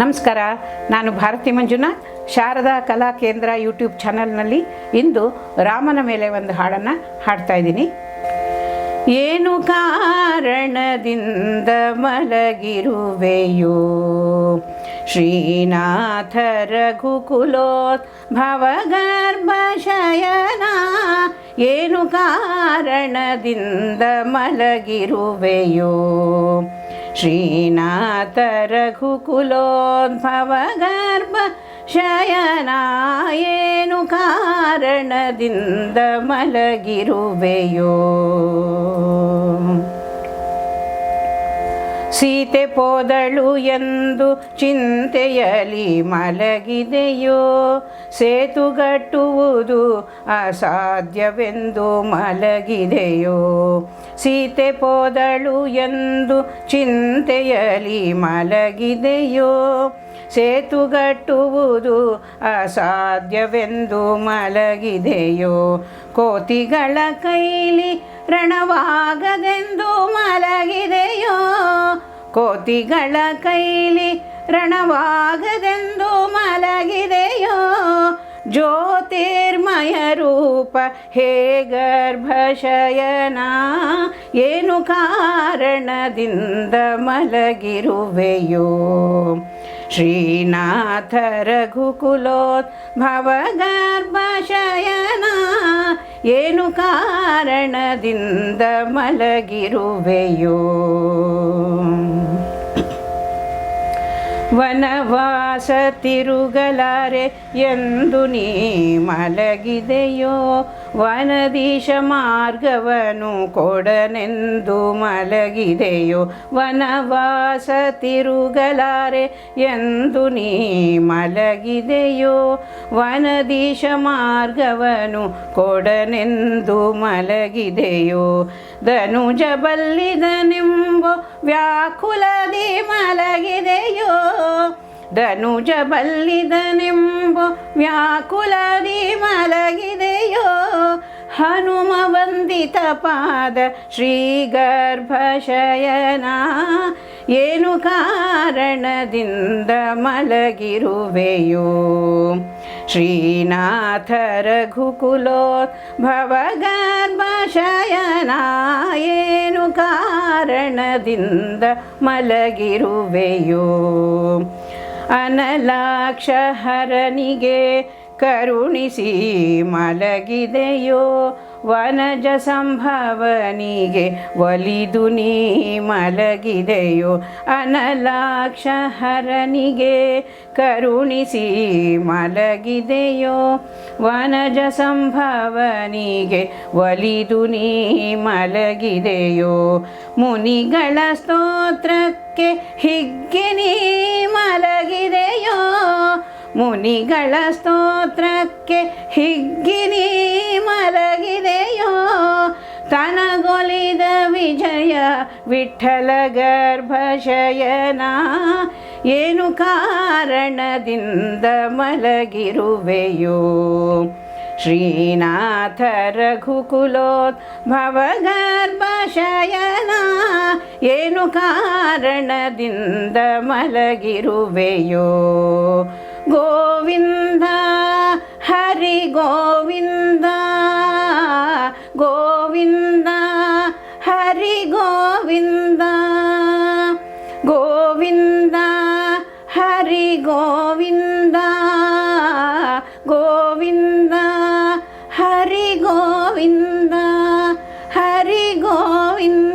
ನಮಸ್ಕಾರ. ನಾನು ಭಾರತಿ ಮಂಜುನಾಥ್ ಶಾರದಾ ಕಲಾ ಕೇಂದ್ರ ಯೂಟ್ಯೂಬ್ ಚಾನಲ್ನಲ್ಲಿ ಇಂದು ರಾಮನ ಮೇಲೆ ಒಂದು ಹಾಡನ್ನು ಹಾಡ್ತಾ ಇದ್ದೀನಿ. ಏನು ಕಾರಣದಿಂದ ಮಲಗಿರುವೆಯೋ? ಶ್ರೀನಾಥ ರಘುಕುಲೋತ್ ಭವಗರ್ಭಶಯನ ಏನು ಕಾರಣದಿಂದ ಮಲಗಿರುವೆಯೋ? ಶ್ರೀನಾಥ ರಘುಕುಲೋದ್ಭವ ಗರ್ಭ ಶಯನ ಏನು ಕಾರಣದಿಂದ ಮಲಗಿರುವೆಯೋ ಸೀತೆ ಪೋದಳು ಎಂದು ಚಿಂತೆಯಲಿ ಮಲಗಿದೆಯೋ? ಸೇತುಗಟ್ಟುವುದು ಅಸಾಧ್ಯವೆಂದು ಮಲಗಿದೆಯೋ? ಸೀತೆ ಪೋದಳು ಎಂದು ಚಿಂತೆಯಲಿ ಮಲಗಿದೆಯೋ? ಸೇತುಗಟ್ಟುವುದು ಅಸಾಧ್ಯವೆಂದು ಮಲಗಿದೆಯೋ? ಕೋತಿಗಳ ಕೈಲಿ ರಣವಾಗದೆಂದು ಮಲಗಿದೆಯೋ? ಕೋತಿಗಳ ಕೈಲಿ ರಣವಾಗದೆಂದು ಮಲಗಿದೆಯೋ? ಜ್ಯೋತಿರ್ಮಯ ರೂಪ ಹೇ ಗರ್ಭಶಯನ ಏನು ಕಾರಣದಿಂದ ಮಲಗಿರುವೆಯೋ? ಶ್ರೀನಾಥ ರಘುಕುಲೋತ್ ಭವಗರ್ಭಶಯನ ಏನು ಕಾರಣದಿಂದ ಮಲಗಿರುವೆಯೋ? ವನವಾಸ ತಿರುಗಲಾರೆ ಎಂದು ನೀ ಮಲಗಿದೆಯೋ? ವನದೀಶ ಮಾರ್ಗವನು ಕೊಡನೆಂದು ಮಲಗಿದೆಯೋ? ವನವಾಸ ತಿರುಗಲಾರೆ ಎಂದು ನೀ ಮಲಗಿದೆಯೋ? ವನದೀಶ ಮಾರ್ಗವನು ಕೊಡನೆಂದು ಮಲಗಿದೆಯೋ? ಧನುಜ ಬಲ್ಲಿದನೆಂಬೋ ವ್ಯಾಕುಲದಿ ಮಲಗಿದೆಯೋ? ಧನುಜ ಬಲ್ಲಿದನೆಂಬ ವ್ಯಾಕುಲದಿ ಮಲಗಿದೆಯೋ? ಹನುಮ ವಂದಿತ ಪಾದ ಶ್ರೀ ಗರ್ಭಶಯನ. ಏನು ಕಾರಣದಿಂದ ಮಲಗಿರುವೆಯೋ? ಶ್ರೀನಾಥ ರಘುಕುಲೋ ಭವಗರ್ಭಶಯನ ಕಾರಣದಿಂದ ಮಲಗಿರುವೆಯೋ. ಅನಲಾಕ್ಷ ಹರನಿಗೆ ಕರುಣಿಸಿ ಮಲಗಿದೆಯೋ, ವನಜ ಸಂಭವನಿಗೆ ಒಲಿದು ನೀ ಮಲಗಿದೆಯೋ ಅನಲಾಕ್ಷ ಹರನಿಗೆ ಕರುಣಿಸಿ ಮಲಗಿದೆಯೋ, ವನಜ ಸಂಭವನಿಗೆ ಒಲಿದು ನೀ ಮಲಗಿದೆಯೋ, ಮುನಿಗಳ ಸ್ತೋತ್ರಕ್ಕೆ ಹಿಗ್ಗೆ ನೀ ಮಲಗಿದೆಯೋ ಮುನಿಗಳ ಸ್ತೋತ್ರಕ್ಕೆ ಹಿಗ್ಗಿನಿ ಮಲಗಿದೆಯೋ? ತನಗೊಲಿದ ವಿಜಯ ವಿಠಲ ಗರ್ಭಶಯನ. ಏನು ಕಾರಣದಿಂದ ಮಲಗಿರುವೆಯೋ? ಶ್ರೀನಾಥ ರಘುಕುಲೋತ್ ಭವಗರ್ಭಶಯನ ಏನು ಕಾರಣದಿಂದ ಮಲಗಿರುವೆಯೋ ಗೋವಿಂದ ಹರಿ ಗೋವಿಂದ ಗೋವಿಂದ ಹರಿ ಗೋವಿಂದ ಗೋವಿಂದ ಹರಿ ಗೋವಿಂದ ಗೋವಿಂದ ಹರಿ ಗೋವಿಂದ